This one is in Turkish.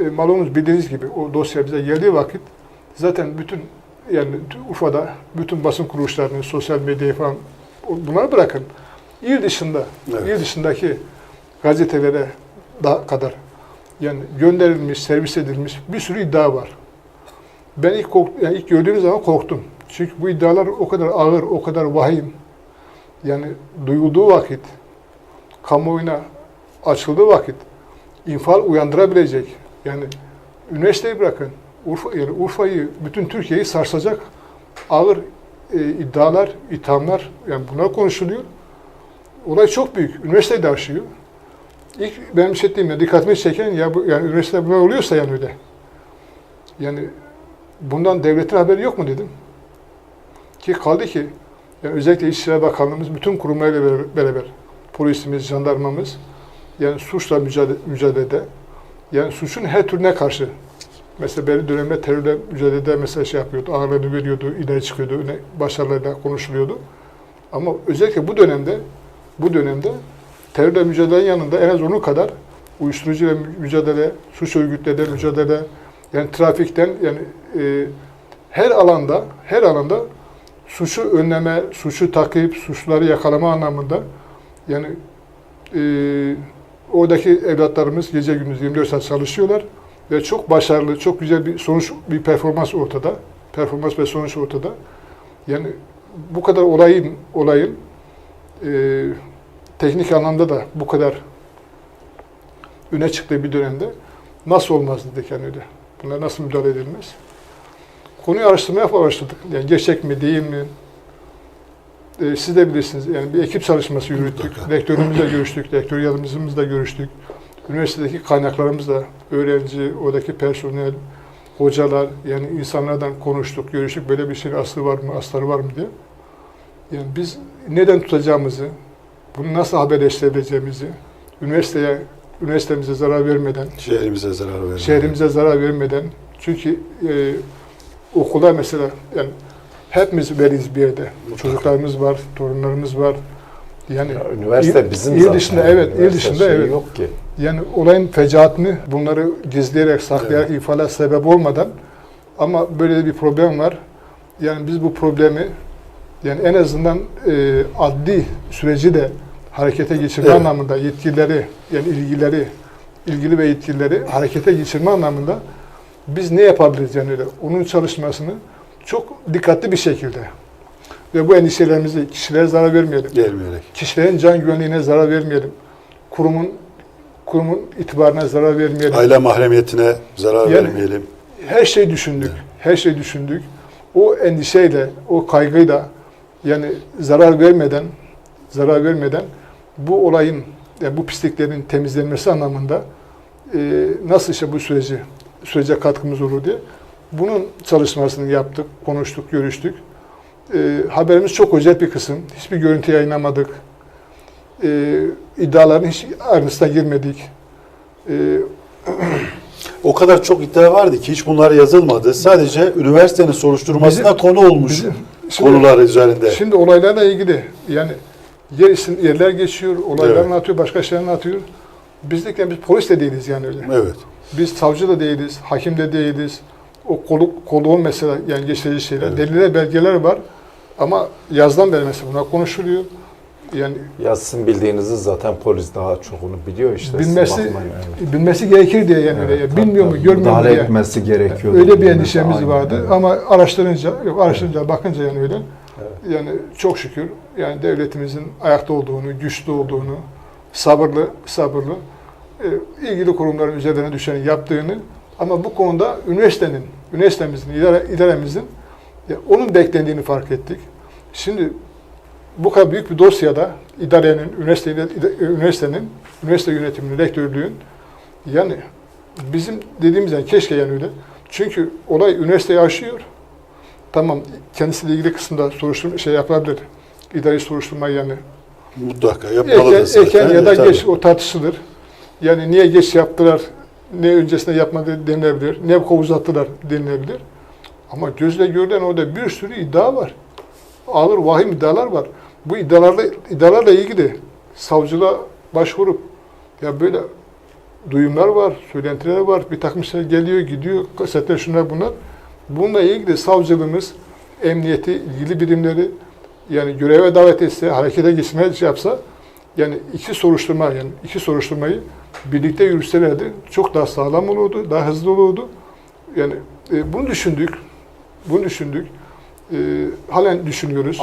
e, malumunuz bildiğiniz gibi o dosya bize geldiği vakit zaten bütün yani Urfa'da bütün basın kuruluşlarını, sosyal medyayı falan bunları bırakın. İl dışında, Evet. il dışındaki gazetelere da kadar yani gönderilmiş, servis edilmiş bir sürü iddia var. Ben ilk kork, yani ilk gördüğüm zaman korktum. Çünkü bu iddialar o kadar ağır, o kadar vahim. Yani duyulduğu vakit, kamuoyuna açıldığı vakit infial uyandırabilecek. Yani üniversiteyi bırakın. Urfa, yani Urfa'yı, bütün Türkiye'yi sarsacak ağır e, iddialar, ithamlar, yani bunlar konuşuluyor. Olay çok büyük. Üniversiteyi de aşıyor. İlk benim hissettiğim ya dikkatimi çeken ya bu, yani üniversitede bunlar oluyorsa yani öyle. Yani bundan devletin haberi yok mu dedim. Ki kaldı ki yani özellikle İçişleri Bakanlığımız bütün kurumlarıyla beraber, beraber polisimiz, jandarmamız yani suçla mücadele, mücadelede yani suçun her türüne karşı mesela belli dönemde terörle mücadelede mesela şey yapıyordu, ağırlığını veriyordu, ileri çıkıyordu, öne başarılarıyla konuşuluyordu. Ama özellikle bu dönemde bu dönemde terörle mücadelenin yanında en az onun kadar uyuşturucuyla mücadele, suç örgütleriyle mücadele, yani trafikten yani e, her alanda her alanda suçu önleme, suçu takip, suçları yakalama anlamında yani e, oradaki evlatlarımız gece gündüz 24 saat çalışıyorlar ve çok başarılı, çok güzel bir sonuç, bir performans ortada. Performans ve sonuç ortada. Yani bu kadar olayın olayın e, teknik anlamda da bu kadar öne çıktığı bir dönemde nasıl olmaz dedik yani öyle. Buna nasıl müdahale edilmez? Konuyu araştırmaya başladık. Yani gerçek mi, değil mi? Ee, siz de bilirsiniz. Yani bir ekip çalışması yürüttük. Rektörümüzle görüştük. Rektör yardımcımızla görüştük. Üniversitedeki kaynaklarımızla, öğrenci, oradaki personel, hocalar, yani insanlardan konuştuk, görüştük. Böyle bir şeyin aslı var mı, asları var mı diye. Yani biz neden tutacağımızı, bunu nasıl haberleştirebileceğimizi, üniversiteye, üniversitemize zarar vermeden, Şehrimize zarar vermeyelim. şehrimize zarar vermeden çünkü e, okula mesela yani hepimiz veliyiz bir yerde. Mutlaka. Çocuklarımız var, torunlarımız var. Yani Ya üniversite il- bizim il zaten. dışında, evet, il dışında, şeyi evet. yok ki. yani olayın fecaatını bunları gizleyerek, saklayarak ifade sebep olmadan ama böyle bir problem var. Yani biz bu problemi yani en azından e, adli süreci de harekete geçirme Evet. anlamında yetkilileri yani ilgileri ilgili ve yetkilileri harekete geçirme anlamında biz ne yapabiliriz yani öyle onun çalışmasını çok dikkatli bir şekilde ve bu endişelerimizi kişilere zarar vermeyelim. Gelmeyerek. Kişilerin can güvenliğine zarar vermeyelim. Kurumun kurumun itibarına zarar vermeyelim. Aile mahremiyetine zarar Yani- vermeyelim. Her şey düşündük. Her şey düşündük. O endişeyle, o kaygıyla yani zarar vermeden zarar vermeden bu olayın yani bu pisliklerin temizlenmesi anlamında e, nasıl işte bu süreci sürece katkımız olur diye bunun çalışmasını yaptık, konuştuk, görüştük. E, haberimiz çok özel bir kısım. Hiçbir görüntü yayınlamadık. E, iddiaların hiç ayrıntısına girmedik. E, O kadar çok iddia vardı ki hiç bunlar yazılmadı. Sadece üniversitenin soruşturmasına Bizim- konu olmuş bizim- şimdi- konular üzerinde. Şimdi olaylarla ilgili yani yer isim, yerler geçiyor, olaylarını Evet. atıyor, başka şeylerini atıyor. Bizlikle biz polis de değiliz yani öyle. Evet. Biz savcı da değiliz, hakim de değiliz. O kolu, koluğun mesela yani geçirici şeyler, Evet. deliller, belgeler var. Ama yazdan beri mesela bunlar konuşuluyor. Yani Ya sizin bildiğinizi zaten polis daha çok onu biliyor işte. bilmesi evet. bilmesi gerekir diye yani öyle. Evet, tabii, Bilmiyor mu, tabii. görmüyor mu diye. etmesi gerekiyor. Öyle bir endişemiz vardı evet. ama araştırınca, yok araştırınca, bakınca yani öyle. Evet. Yani çok şükür yani devletimizin ayakta olduğunu, güçlü olduğunu, sabırlı, sabırlı, e, ilgili kurumların üzerine düşeni yaptığını ama bu konuda üniversitenin, üniversitemizin, idare, idaremizin ya onun beklendiğini fark ettik. Şimdi bu kadar büyük bir dosyada idarenin, üniversitenin, üniversitenin, üniversite yönetiminin, rektörlüğün yani bizim dediğimiz yani keşke yani öyle. Çünkü olay üniversiteyi aşıyor. Tamam kendisiyle ilgili kısımda soruşturma şey yapabilir. İdari soruşturma yani. Mutlaka yapmalı Erken, zaten. erken ya da Tabii. geç o tartışılır. Yani niye geç yaptılar, ne öncesinde yapmadı denilebilir, ne uzattılar denilebilir. Ama gözle görülen orada bir sürü iddia var. Ağır vahim iddialar var. Bu iddialarla, iddialarla ilgili savcılığa başvurup ya böyle duyumlar var, söylentiler var. Bir takım şeyler geliyor, gidiyor, kasetler şunlar bunlar. Bununla ilgili savcılığımız, emniyeti, ilgili birimleri yani göreve davet etse, harekete geçmeye şey yapsa yani iki soruşturma yani iki soruşturmayı birlikte yürütselerdi çok daha sağlam olurdu, daha hızlı olurdu. Yani e, bunu düşündük. Bunu düşündük. E, halen düşünüyoruz.